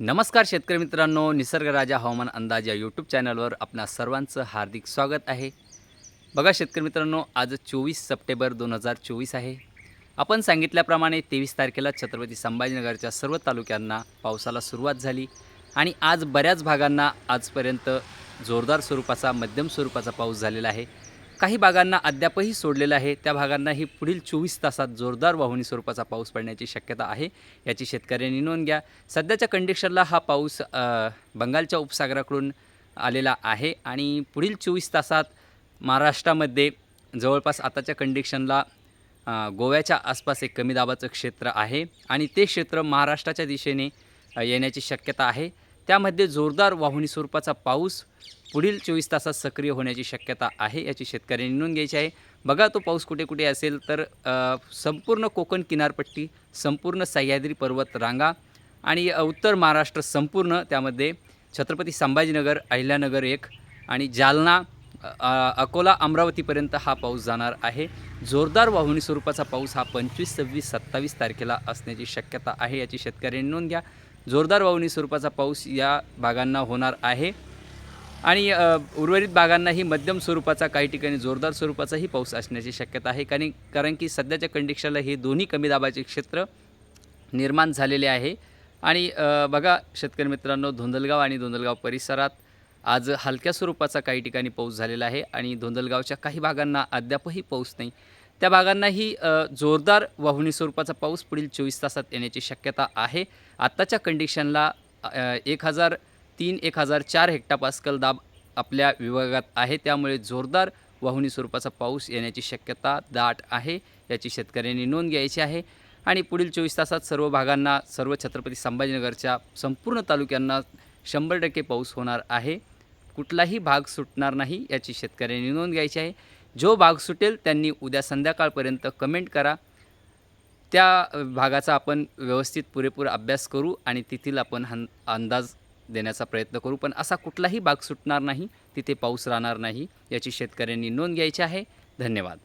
नमस्कार शेतकरी मित्रांनो निसर्गराजा हवामान अंदाज या यूट्यूब चॅनलवर आपणा सर्वांचं हार्दिक स्वागत आहे. बघा शेतकरी मित्रांनो आज चोवीस सप्टेंबर दोन हजार चोवीस आहे. आपण सांगितल्याप्रमाणे तेवीस तारखेला छत्रपती संभाजीनगरच्या सर्व तालुक्यांना पावसाला सुरुवात झाली आणि आज बऱ्याच भागांना आजपर्यंत जोरदार स्वरूपाचा मध्यम स्वरूपाचा पाऊस झालेला आहे. काही भागांना अद्यापही सोडलेलं आहे. त्या भागांनाही पुढील चोवीस तासात जोरदार वाहुनी स्वरूपाचा पाऊस पडण्याची शक्यता आहे. याची शेतकऱ्यांनी नोंद घ्या. सध्याच्या कंडिशनला हा पाऊस बंगालच्या उपसागराकडून आलेला आहे आणि पुढील चोवीस तासात महाराष्ट्रामध्ये जवळपास आताच्या कंडिशनला गोव्याच्या आसपास एक कमी दाबाचं क्षेत्र आहे आणि ते क्षेत्र महाराष्ट्राच्या दिशेने येण्याची शक्यता आहे. त्यामध्ये जोरदार वाहुनी स्वरूपाचा पाऊस पुढील चोवीस तासात सक्रिय होण्याची शक्यता आहे याची शेतकऱ्यांनी नोंद घ्यायची आहे. बघा तो पाऊस कुठे कुठे असेल तर संपूर्ण कोकण किनारपट्टी संपूर्ण सह्याद्री पर्वत रांगा आणि उत्तर महाराष्ट्र संपूर्ण त्यामध्ये छत्रपती संभाजीनगर अहिल्यानगर एक आणि जालना अकोला अमरावतीपर्यंत हा पाऊस जाणार आहे. जोरदार वाहुनी स्वरूपाचा पाऊस हा पंचवीस सव्वीस सत्तावीस तारखेला असण्याची शक्यता आहे याची शेतकऱ्यांनी नोंद घ्या. जोरदार वाहुणी स्वरूपाचा पाऊस या भागांना होणार आहे. आणि उर्वरित भागांनाही मध्यम स्वरूपाचा काही ठिकाणी जोरदार स्वरूपाचाही पाऊस असण्याची शक्यता आहे. कारण कारण की सध्याच्या कंडिशनला हे दोन्ही कमी दाबाचे क्षेत्र निर्माण झालेले आहे. आणि बघा शेतकरी मित्रांनो धोंदलगाव आणि धोंदलगाव परिसरात आज हलक्या स्वरूपाचा काही ठिकाणी पाऊस झालेला आहे. आणि धोंदलगावच्या काही भागांना अद्यापही पाऊस नाही. त्या भागांनाही जोरदार वाहुनी स्वरूपाचा पाऊस पुढील चोवीस तासात येण्याची शक्यता आहे. आत्ताच्या कंडिशनला एक हजार तीन एक हजार चार हेक्टापास्कल दाब आपल्या विभागात आहे. त्यामुळे जोरदार वाहुनी स्वरूपाचा पाऊस येण्याची शक्यता दाट आहे याची शेतकऱ्यांनी नोंद घ्यायची आहे. आणि पुढील चोवीस तासात सर्व भागांना सर्व छत्रपती संभाजीनगरच्या संपूर्ण तालुक्यांना शंभर टक्के पाऊस होणार आहे. कुठलाही भाग सुटणार नाही याची शेतकऱ्यांनी नोंद घ्यायची आहे. जो भाग सुटेल त्यांनी उद्या संध्याकाळपर्यंत कमेंट करा. त्या भागाचा आपण व्यवस्थित पुरेपूर अभ्यास करू आणि तिथील आपण हं अंदाज देण्याचा प्रयत्न करू. पण असा कुठलाही भाग सुटणार नाही तिथे पाऊस राहणार नाही याची शेतकऱ्यांनी नोंद घ्यायची आहे. धन्यवाद.